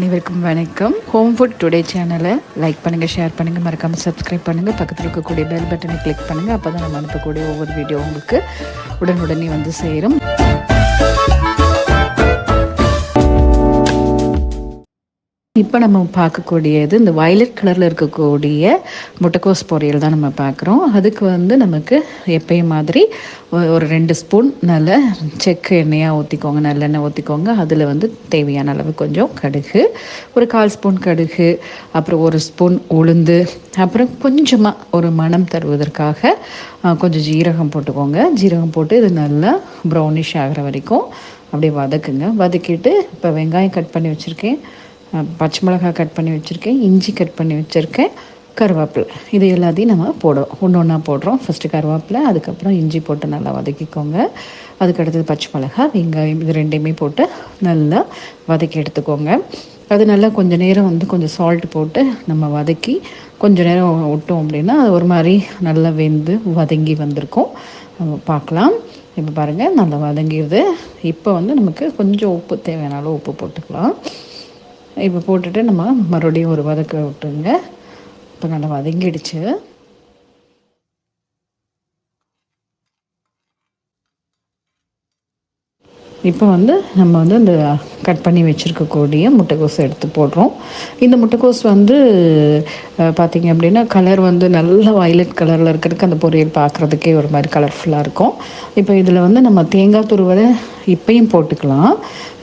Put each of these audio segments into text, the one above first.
அனைவருக்கும் வணக்கம். Home food today சேனலை லைக் பண்ணுங்கள் ஷேர் பண்ணுங்கள் மறக்காமல் சப்ஸ்கிரைப் பண்ணுங்கள் பக்கத்தில் இருக்கக்கூடிய பெல் பட்டனை கிளிக் பண்ணுங்கள் அப்போ தான் நம்ம அனுப்பக்கூடிய ஒவ்வொரு வீடியோ உங்களுக்கு உடனுடனே வந்து சேரும். இப்போ நம்ம பார்க்கக்கூடியது இந்த வயலட் கலரில் இருக்கக்கூடிய முட்டைக்கோஸ் பொரியல் தான் நம்ம பார்க்குறோம். அதுக்கு வந்து நமக்கு எப்பயும் மாதிரி ஒரு ரெண்டு ஸ்பூன் நல்ல செக்கு எண்ணெயாக ஊற்றிக்கோங்க நல்லெண்ணெய் ஊற்றிக்கோங்க அதில் வந்து தேவையான அளவு கொஞ்சம் கடுகு ஒரு கால் ஸ்பூன் கடுகு அப்புறம் ஒரு ஸ்பூன் உளுந்து அப்புறம் கொஞ்சமாக ஒரு மனம் தருவதற்காக கொஞ்சம் ஜீரகம் போட்டுக்கோங்க. ஜீரகம் போட்டு இது நல்லா ப்ரௌனிஷ் ஆகிற வரைக்கும் அப்படியே வதக்குங்க. வதக்கிட்டு இப்போ வெங்காயம் கட் பண்ணி வச்சுருக்கேன். பச்சை மிளகாய் கட் பண்ணி வச்சுருக்கேன் இஞ்சி கட் பண்ணி வச்சுருக்கேன் கருவேப்பிலை. இது எல்லாத்தையும் நம்ம போடுவோம் ஒன்று ஒன்றா போடுறோம். ஃபஸ்ட்டு கருவேப்பிலை அதுக்கப்புறம் இஞ்சி போட்டு நல்லா வதக்கிக்கோங்க. அதுக்கு அடுத்தது பச்சை மிளகாய் வெங்காயம் இது ரெண்டையுமே போட்டு நல்லா வதக்கி எடுத்துக்கோங்க. அது நல்லா கொஞ்சம் நேரம் வந்து கொஞ்சம் சால்ட் போட்டு நம்ம வதக்கி கொஞ்சம் நேரம் விட்டோம் அப்படின்னா அது ஒரு மாதிரி நல்லா வெந்து வதங்கி வந்திருக்கும். பார்க்கலாம். இப்போ பாருங்கள் நல்லா வதங்கிடுது. இப்போ வந்து நமக்கு கொஞ்சம் உப்பு தேவையான உப்பு போட்டுக்கலாம். இப்போ போட்டுட்டு நம்ம மறுபடியும் ஒரு வதக்க விட்டுருங்க. இப்போ நல்லா வதங்கிடுச்சு. இப்போ வந்து நம்ம வந்து இந்த கட் பண்ணி வச்சுருக்கக்கூடிய முட்டைக்கோஸ் எடுத்து போடுறோம். இந்த முட்டைக்கோஸ் வந்து பார்த்திங்க அப்படின்னா கலர் வந்து நல்ல வயலட் கலரில் இருக்கிறதுக்கு அந்த பொரியல் பார்க்குறதுக்கே ஒரு மாதிரி கலர்ஃபுல்லாக இருக்கும். இப்போ இதில் வந்து நம்ம தேங்காய் துருவலை இப்பையும் போட்டுக்கலாம்.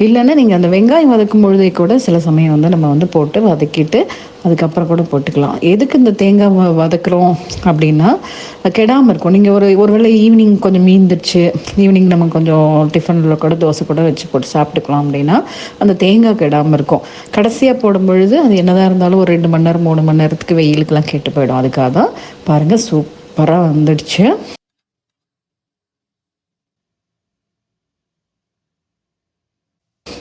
இல்லைன்னா நீங்கள் அந்த வெங்காயம் வதக்கும் பொழுதே கூட சில சமயம் வந்து நம்ம வந்து போட்டு வதக்கிட்டு அதுக்கப்புறம் கூட போட்டுக்கலாம். எதுக்கு இந்த தேங்காய் வதக்குறோம் அப்படின்னா கெடாமல் இருக்கும். நீங்கள் ஒரு ஒருவேளை ஈவினிங் கொஞ்சம் மீந்துருச்சு. ஈவினிங் நம்ம கொஞ்சம் டிஃபனில் கூட தோசை கூட வச்சு போட்டு சாப்பிட்டுக்கலாம் அப்படின்னா அந்த தேங்காய் கெடாமல் இருக்கும். கடைசியாக போடும் பொழுது அது என்னதான் இருந்தாலும் ஒரு ரெண்டு மணி நேரம் மூணு மணி நேரத்துக்கு வெயிலுக்கெல்லாம் கெட்டு போயிடும். அதுக்காக தான் பாருங்கள் சூப்பராக வந்துடுச்சு.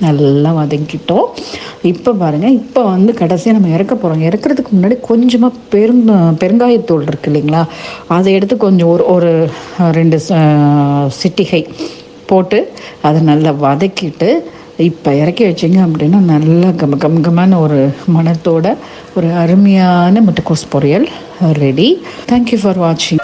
நல்லா வதக்கிட்டோம். இப்போ பாருங்கள் இப்போ வந்து கடைசியாக நம்ம இறக்க போகிறோம் இறக்குறதுக்கு முன்னாடி கொஞ்சமாக பெருங் பெருங்காயத்தூள் இருக்குது இல்லைங்களா? அதை எடுத்து கொஞ்சம் ஒரு ஒரு ரெண்டு சிட்டிகை போட்டு அதை நல்லா வதக்கிட்டு இப்போ இறக்கி வச்சிங்க அப்படின்னா நல்லா கம கம் கமான ஒரு மனத்தோட ஒரு அருமையான முட்டைக்கோஸ் பொரியல் ரெடி. தேங்க்யூ ஃபார் வாட்சிங்